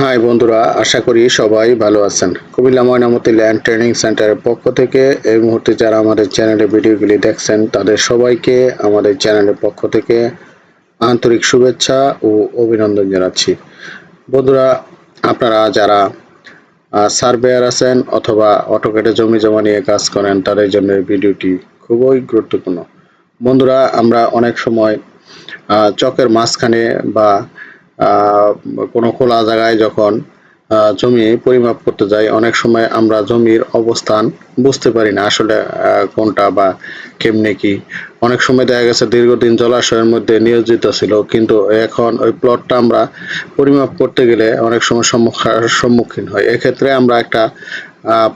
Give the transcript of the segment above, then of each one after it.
High বন্ধুরা, আশা করি সবাই ভালো আছেন। কুমিল্লা ময়নামতি ল্যান্ড ট্রেনিং সেন্টারের পক্ষ থেকে এই মুহূর্তে যারা আমাদের চ্যানেলে ভিডিওগুলি দেখছেন, তাদের সবাইকে আমাদের চ্যানেলের পক্ষ থেকে আন্তরিক শুভেচ্ছা ও অভিনন্দন জানাচ্ছি। বন্ধুরা, আপনারা যারা সার্ভেয়ার আছেন অথবা অটোকেটে জমি জমা নিয়ে কাজ করেন, তাদের জন্য এই ভিডিওটি খুবই গুরুত্বপূর্ণ। বন্ধুরা, আমরা অনেক সময় চকের মাঝখানে বা কোনো খোলা জায়গায় যখন জমি পরিমাপ করতে যাই, অনেক সময় আমরা জমির অবস্থান বুঝতে পারি না আসলে কোনটা বা কেমনে কি। অনেক সময় দেখা গেছে দীর্ঘদিন জলাশয়ের মধ্যে নিয়োজিত ছিল, কিন্তু এখন ওই প্লটটা আমরা পরিমাপ করতে গেলে অনেক সময় সম্মুখা- সম্মুখীন হয়। এক্ষেত্রে আমরা একটা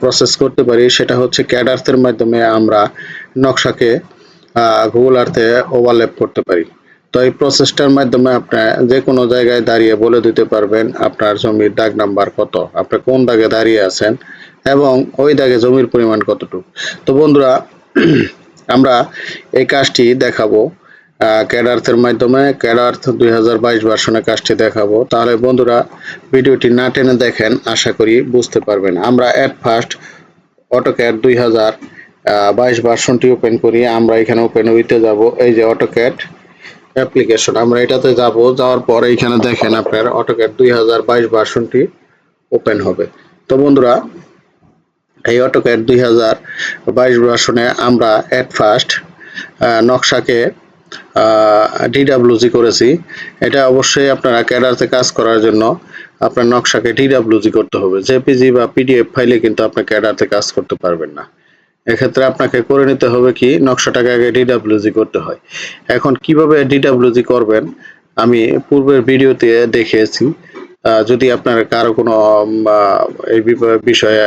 প্রসেস করতে পারি, সেটা হচ্ছে ক্যাডার্সের মাধ্যমে আমরা নকশাকে গুগল আর্থে ওভারল্যাপ করতে পারি। তো এই প্রসেসটার মাধ্যমে আপনি যে কোনো জায়গায় দাঁড়িয়ে বলে দিতে পারবেন আপনার জমির দাগ নাম্বার কত, আপনি কোন দাগে দাঁড়িয়ে আছেন এবং ওই দাগে জমির পরিমাণ কতটুকু। তো বন্ধুরা, আমরা এই কাজটি দেখাবো ক্যাডার্থের মাধ্যমে, ক্যাডার্থ দুই হাজার বাইশ ভার্সনে কাজটি দেখাবো। তাহলে বন্ধুরা, ভিডিওটি না টেনে দেখেন, আশা করি বুঝতে পারবেন। আমরা অ্যাট ফার্স্ট অটোক্যাড দুই হাজার বাইশ ভার্সনটি ওপেন করি, আমরা এখানে ওপেন হইতে যাব। এই যে অটোক্যাড অ্যাপ্লিকেশন আমরা এটাতে যাব, যাওয়ার পর এইখানে দেখেন আপনার অটোক্যাড দুই হাজার বাইশ ভার্সনটি ওপেন হবে। তো বন্ধুরা, এই অটোক্যাড দুই হাজার বাইশ ভার্সনে আমরা অ্যাট ফার্স্ট নকশাকে ডিডাব্লিউজি করেছি। এটা অবশ্যই আপনারা ক্যাডারতে কাজ করার জন্য আপনার নকশাকে ডিডাব্লিউজি করতে হবে। জেপিজি বা পিডিএফ ফাইলে কিন্তু আপনি ক্যাডারতে কাজ করতে পারবেন না। এক্ষেত্রে আপনাকে করে নিতে হবে কি নকশাটাকে আগে ডিডাব্লিউজি করতে হয়। এখন কীভাবে ডিডাব্লিউজি করবেন, আমি পূর্বের ভিডিওতে দেখিয়েছি। যদি আপনার কারও কোনো এই বিষয়ে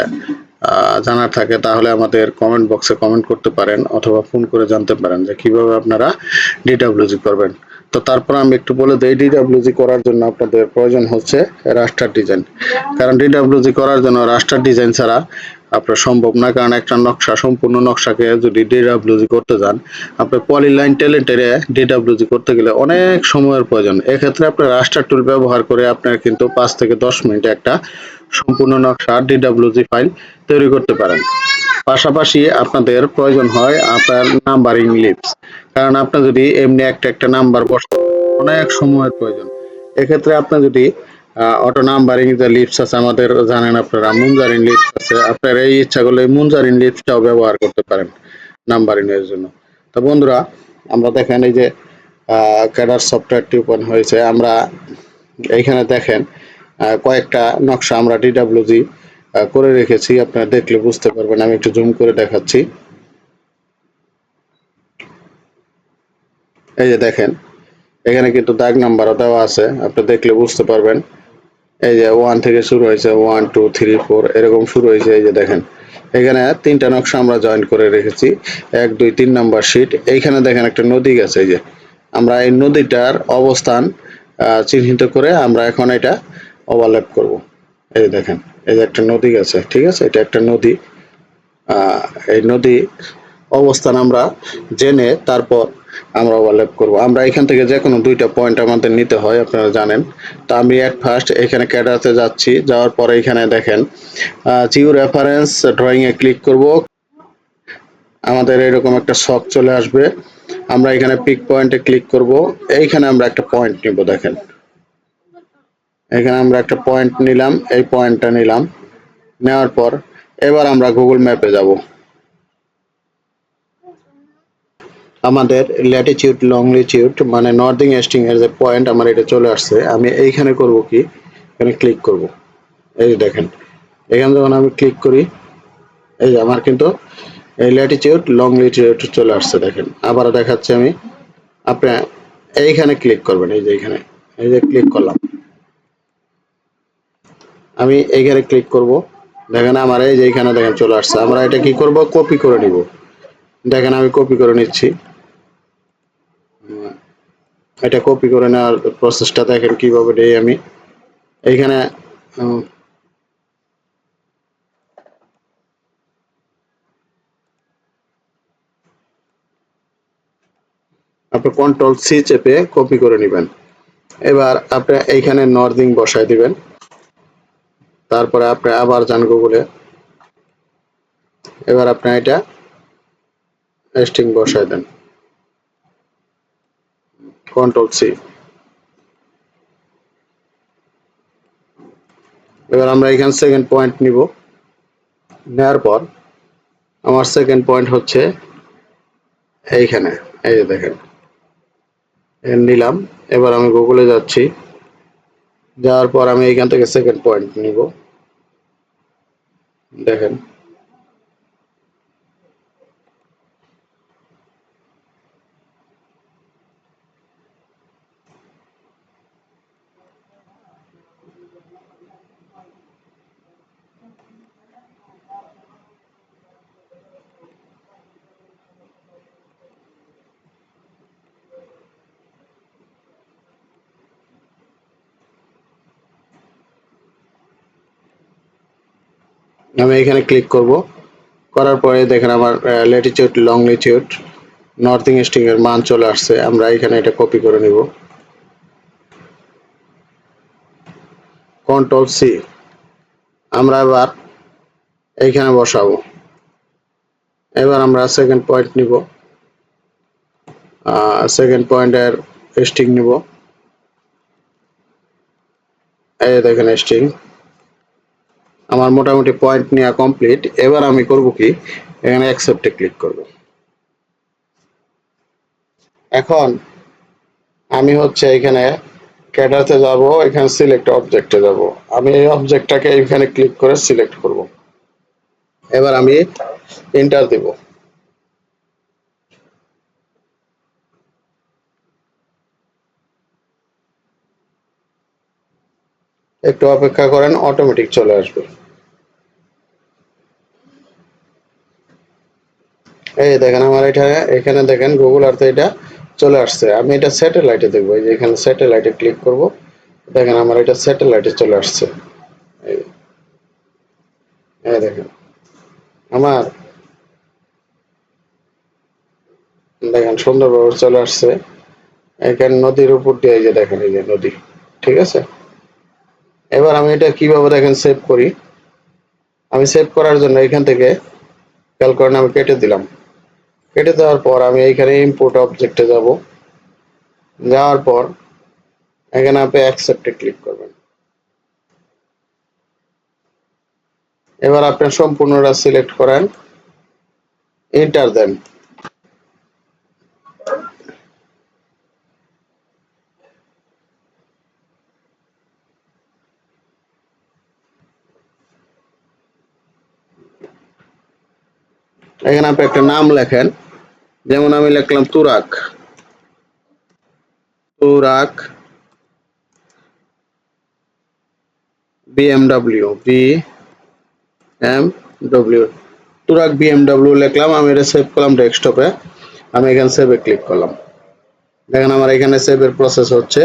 জানার থাকে, তাহলে আমাদের কমেন্ট বক্সে কমেন্ট করতে পারেন, অথবা ফোন করে জানতে পারেন যে কীভাবে আপনারা ডিডাব্লিউজি করবেন। তো তারপর আমি একটু বলে দিই ডিডাব্লিউজি করার জন্য আপনাদের প্রয়োজন হচ্ছে রাস্টার ডিজাইন কারণ ডিডাব্লিউজি করার জন্য রাস্টার ডিজাইন ছাড়া আপনার সম্ভব না, কারণ একটা নকশা, সম্পূর্ণ নকশাকে যদি ডিডাব্লিউজি করতে যান আপনি পলিলাইন টেলেন্টেরে ডিডাব্লিউজি করতে গেলে অনেক সময়ের প্রয়োজন। এক্ষেত্রে আপনি রাস্টার টুল ব্যবহার করে আপনার কিন্তু পাঁচ থেকে দশ মিনিটে একটা সম্পূর্ণ নকশা ডিডাব্লিউজি ফাইল তৈরি করতে পারেন। পাশাপাশি আপনাদের প্রয়োজন হয় আপনার নাম্বারিং লিপস কারণ আপনার যদি এমনি একটা একটা নাম্বার বসাতে অনেক সময়ের প্রয়োজন। এক্ষেত্রে আপনি যদি অটো নাম্বারিং যে লিপস আছে আমাদের জানেন আপনারা মুনজারিং লিপস আছে। আপনার এই ইচ্ছা করলে মুনজারিং লিপসটাও ব্যবহার করতে পারেন নাম্বারিং এর জন্য। তো বন্ধুরা, আমরা দেখেন এই যে ক্যাডার সফটওয়্যারটি ওপেন হয়েছে। আমরা এইখানে দেখেন কয়েকটা নকশা আমরা ডিডাব্লিউজি করে রেখেছি। আপনারা দেখলে বুঝতে পারবেন, আমি একটু জুম করে দেখাচ্ছি। এই যে দেখেন, এখানে কিন্তু দাগ নাম্বারও দেওয়া আছে। আপনি দেখলে বুঝতে পারবেন। এই যে ওয়ান থেকে শুরু হয়েছে ওয়ান টু থ্রি ফোর এরকম শুরু হয়েছে, এই যে দেখেন। এখানে তিনটা নকশা আমরা জয়েন করে রেখেছি। এক, দুই, তিন নাম্বার শিট এইখানে দেখেন একটা নদী গেছে, এই যে। আমরা এই নদীটার অবস্থান চিহ্নিত করে আমরা এখন এটা ওভারল্যাপ করব। এই দেখেন, এই যে একটা নদী গেছে, ঠিক আছে? এটা একটা নদী। এই নদী অবস্থান আমরা জেনে তারপর আমরা ওভারল্যাপ করব। আমরা এখান থেকে যে কোনো দুইটা পয়েন্ট আমাদের নিতে হয়, আপনারা জানেন। তো আমি এট ফার্স্ট এখানে ক্যাডারতে যাচ্ছি, যাওয়ার পরে এখানে দেখেন জিও রেফারেন্স ড্রয়িং এ ক্লিক করব। আমাদের এরকম একটা শখ চলে আসবে। আমরা এখানে পিক পয়েন্টে ক্লিক করব। এইখানে আমরা একটা পয়েন্ট নিব, দেখেন। এখানে আমরা একটা পয়েন্ট নিলাম, এই পয়েন্টটা নিলাম। নেওয়ার পর এবার আমরা গুগল ম্যাপে যাব। আমাদের ল্যাটিটিউড লংলিটিউড মানে নর্দিং এস্টিং এর যে পয়েন্ট আমার এটা চলে আসছে, আমি এইখানে করব কি? এখানে ক্লিক করব। এই যে দেখেন, এখানে যখন আমি ক্লিক করি, এই যে আমার কিন্তু এই ল্যাটিটিউড লংলিটিউড চলে আসছে, দেখেন। আবার দেখাচ্ছি আমি, আপনি এইখানে ক্লিক করবেন, এই যে এইখানে, এই যে ক্লিক করলাম। আমি এইখানে ক্লিক করব। দেখেন আমার এই যে এইখানে দেখেন চলে আসছে। আমরা এটা কি করব? কপি করে নিব। দেখেন আমি কপি করে নিচ্ছি। এটা কপি করে নেওয়ার প্রসেসটা দেখেন কীভাবে দেই আমি। এইখানে আপনি কন্ট্রোল সি চেপে কপি করে নেবেন। এবার আপনি এইখানে নর্দিং বসায় দিবেন। তারপরে আপনি আবার যান গুগলে এবার আপনি এটা স্ট্রিং বসায় দেন। কন্ট্রোল সি এবার আমরা এখানে সেকেন্ড পয়েন্ট নিব। নেওয়ার পর আমার সেকেন্ড পয়েন্ট হচ্ছে এইখানে, এই যে দেখেন। নিলাম, এবার আমি গুগলে যাচ্ছি। যাওয়ার পর আমি এখান থেকে সেকেন্ড পয়েন্ট নিব। দেখেন। আমি এখানে ক্লিক করব। করার পরে দেখেন আমার লংলিটিউড নর্থিং স্টিং এর মান চলে আসছে। আমরা এখানে এটা কপি করে নিব। কন্ট্রোল সি আমরা এবার এইখানে বসাবো। এবার আমরা সেকেন্ড পয়েন্ট নিব। সেকেন্ড পয়েন্টের স্টিং নিব। এই দেখেন স্টিং আমার মোটামুটি পয়েন্ট নেওয়া কমপ্লিট এবার আমি করব কি? এখানে অ্যাকসেপ্টে ক্লিক করব। এখন আমি হচ্ছে এখানে ক্যাডারতে যাব, এখানে সিলেক্ট অবজেক্টে যাব। আমি এই অবজেক্টটাকে এখানে ক্লিক করে সিলেক্ট করব। এবার আমি এন্টার দেব। একটু অপেক্ষা করেন অটোমেটিক চলে আসবে। এই দেখেন আমার এটা, এখানে দেখেন গুগল আর্থে এটা চলে আসছে। আমি এটা স্যাটেলাইটে দেখব। এই যে এখানে স্যাটেলাইটে ক্লিক করব। দেখেন আমার এটা স্যাটেলাইটে চলে আসছে। এই দেখেন। আমার দেখেন সুন্দরভাবে চলে আসছে। এখানে নদীর উপর দিয়ে এই যে দেখেন, এই যে নদী। ঠিক আছে? এবার আমি এটা কীভাবে দেখেন সেভ করি? আমি সেভ করার জন্য এখান থেকে খেয়াল করেন আমি কেটে দিলাম। কেটে দেওয়ার পর আমি এইখানে ইম্পোর্ট অবজেক্টে যাব। যাওয়ার পর এখানে আপনি অ্যাকসেপ্টে ক্লিক করবেন। এবার আপনার সম্পূর্ণটা সিলেক্ট করেন এন্টার দেন। এখানে আপনি একটা নাম লেখেন। যেমন আমি লিখলাম তুরাক। তুরাক বিএমডব্লিউ বি এম ডব্লিউ তুরাক বিএমডব্লিউ লিখলাম, আমি এটা সেভ করলাম ডেস্কটপে আমি এখানে সেভে ক্লিক করলাম। দেখেন আমার এখানে সেভের প্রসেস হচ্ছে।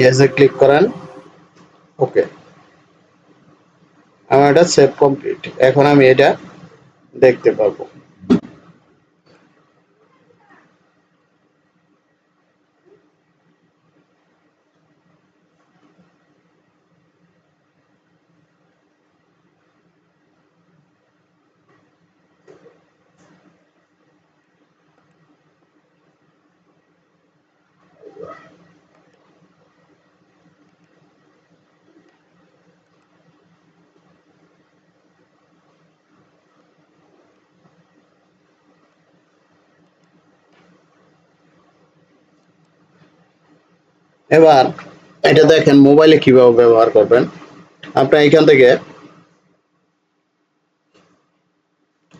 ইয়েসে ক্লিক করেন। ওকে আমার এটা সেভ কমপ্লিট এখন আমি এটা দেখতে পাবো। এবার এটা দেখেন মোবাইলে কীভাবে ব্যবহার করবেন। আপনি এখান থেকে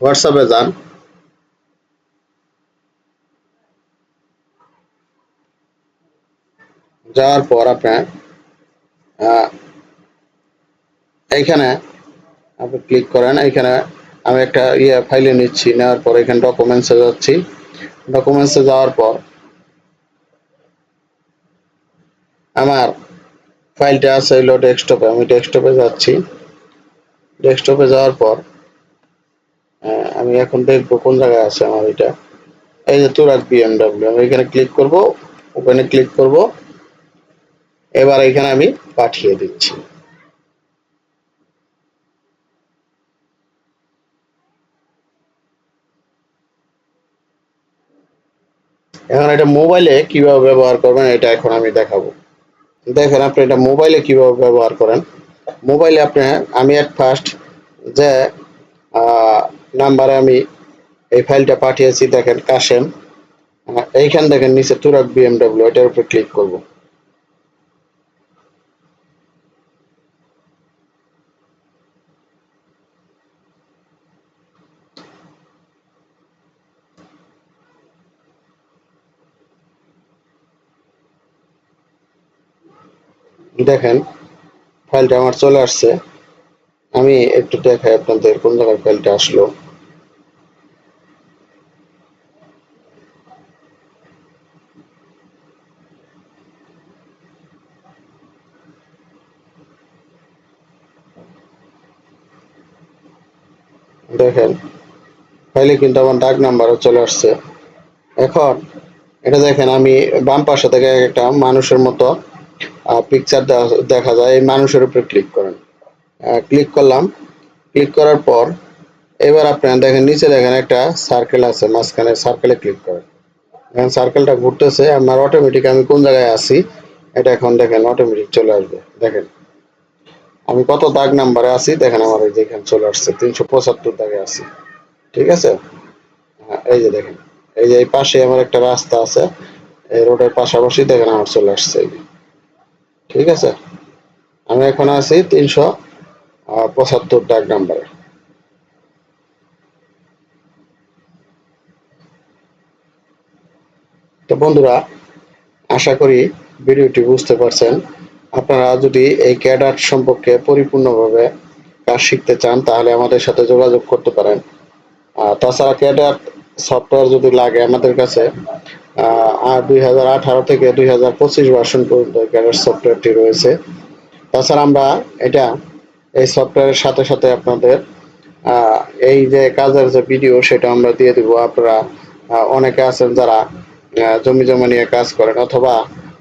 হোয়াটসঅ্যাপে যান। যাওয়ার পর আপনার আহ, এইখানে আপনি ক্লিক করেন। এইখানে আমি একটা ইয়ে ফাইলে নিচ্ছি নেওয়ার পর এখানে ডকুমেন্টসে যাচ্ছি। ডকুমেন্টসে যাওয়ার পর আমার ফাইলটা আছে হলো ডেস্কটপে, আমি ডেস্কটপে যাচ্ছি। ডেস্কটপে যাওয়ার পর আমি এখন দেখব কোন জায়গায় আছে আমার এটা। এই যে তুরাক বিএমডাব্লিউ আমি এখানে ক্লিক করব ওখানে ক্লিক করব। এবার এখানে আমি পাঠিয়ে দিচ্ছি। এখন এটা মোবাইলে কীভাবে ব্যবহার করবেন, এটা এখন আমি দেখাবো। দেখেন আপনি এটা মোবাইলে কীভাবে ব্যবহার করেন? মোবাইলে আপনি, আমি এক ফার্স্ট যে নাম্বারে আমি এই ফাইলটা পাঠিয়েছি, দেখেন কাশেম। এইখান দেখেন নিচে তুরাক বিএমডব্লিউ এটার উপর ক্লিক করব। দেখেন ফাইলটা আমার চলে আসছে। আমি একটু দেখাই আপনাদের কোন জায়গায় ফাইলটা আসলো। দেখেন ফাইলে কিন্তু আমার ডাক নাম্বারও চলে আসছে। এখন, এটা দেখেন, আমি বাম পাশে থেকে একটা মানুষের মতো পিকচার দেখা যায় এই মানুষের উপরে ক্লিক করেন। ক্লিক করলাম। ক্লিক করার পর এবার আপনারা দেখেন নিচে দেখেন একটা সার্কেল আছে মাঝখানে সার্কেলে ক্লিক করেন। এখন সার্কেলটা ঘুরতেছে আমার অটোমেটিক আমি কোন জায়গায় আছি এটা এখন দেখেন অটোমেটিক চলে আসবে। দেখেন আমি কত দাগ নাম্বারে আছি দেখেন আমার এই যে এখানে চলে আসছে তিনশো পঁচাত্তর দাগে আছি। ঠিক আছে? হ্যাঁ, এই যে দেখেন এই যে এই পাশে আমার একটা রাস্তা আছে এই রোডের পাশাপাশি দেখেন আমার চলে আসছে এই। ঠিক আছে? আমি এখন আছি তিনশো পঁচাত্তর ডাক নাম্বারে। তো বন্ধুরা, আশা করি ভিডিওটি বুঝতে পারছেন। আপনারা যদি এই ক্যাডার সম্পর্কে পরিপূর্ণভাবে কাজ শিখতে চান, তাহলে আমাদের সাথে যোগাযোগ করতে পারেন। তাছাড়া ক্যাডার সফটওয়্যার যদি লাগে আমাদের কাছে দুই হাজার আঠারো থেকে দুই হাজার পঁচিশ ভার্সন পর্যন্ত ক্যাডার সফটওয়্যারটি রয়েছে। তাছাড়া আমরা এটা, এই সফটওয়্যারের সাথে সাথে আপনাদের এই যে কাজের যে ভিডিও সেটা আমরা দিয়ে দিব। আপনারা অনেকে আছেন যারা জমি জমা নিয়ে কাজ করেন অথবা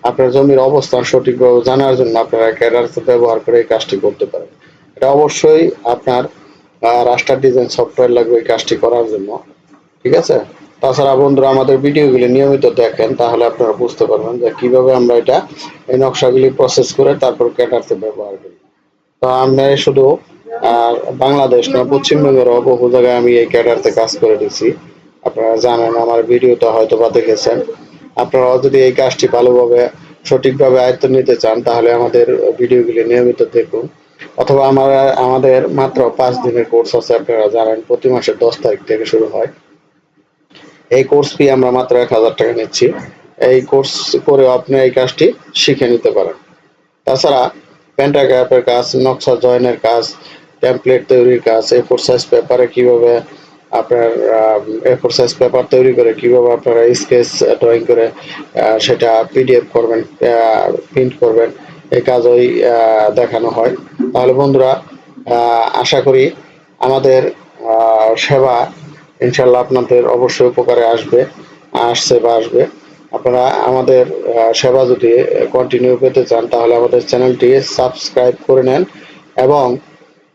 আপনার জমির অবস্থান সঠিকভাবে জানার জন্য আপনারা ক্যাডার ব্যবহার করে এই কাজটি করতে পারেন। এটা অবশ্যই আপনার রাস্টার ডিজাইন সফটওয়্যার লাগবে এই কাজটি করার জন্য। ঠিক আছে? তাছাড়া বন্ধুরা, আমাদের ভিডিওগুলি নিয়মিত দেখেন, তাহলে আপনারা বুঝতে পারবেন যে কীভাবে আমরা এটা এই নকশাগুলি প্রসেস করে তারপর ক্যাটারতে ব্যবহার করি। তো আমরা শুধু বাংলাদেশ না পশ্চিমবঙ্গের বহু জায়গায় আমি এই ক্যাডারতে কাজ করে দিচ্ছি আপনারা জানেন, আমার ভিডিওটা হয়তো বা দেখেছেন। আপনারাও যদি এই কাজটি ভালোভাবে, সঠিকভাবে আয়ত্ত নিতে চান, তাহলে আমাদের ভিডিওগুলি নিয়মিত দেখুন। অথবা আমার, আমাদের মাত্র পাঁচ দিনের কোর্স আছে, আপনারা জানেন, প্রতি মাসের দশ তারিখ থেকে শুরু হয়। এই কোর্স ফি আমরা মাত্র এক হাজার টাকা নিচ্ছি। এই কোর্স করে আপনি এই কাজটি শিখে নিতে পারেন। তাছাড়া প্যান্টাগ্রাফের কাজ নকশা জয়েনের কাজ টেমপ্লেট তৈরির কাজ এ ফোর সাইজ পেপারে কীভাবে আপনার এ ফোর সাইজ পেপার তৈরি করে কীভাবে আপনারা স্কেচ ড্রয়িং করে সেটা পিডিএফ করবেন প্রিন্ট করবেন, এই কাজই দেখানো হয়। তাহলে বন্ধুরা আশা করি আমাদের সেবা ইনশাল্লাহ আপনাদের অবশ্যই উপকারে আসবে, আসছে বা আসবে। আপনারা আমাদের সেবা যদি কন্টিনিউ পেতে চান, তাহলে আমাদের চ্যানেলটি সাবস্ক্রাইব করে নেন এবং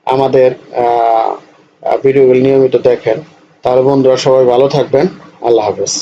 আমাদের ভিডিওগুলি নিয়মিত দেখেন। তাহলে বন্ধুরা সবাই ভালো থাকবেন। আল্লাহ হাফেজ।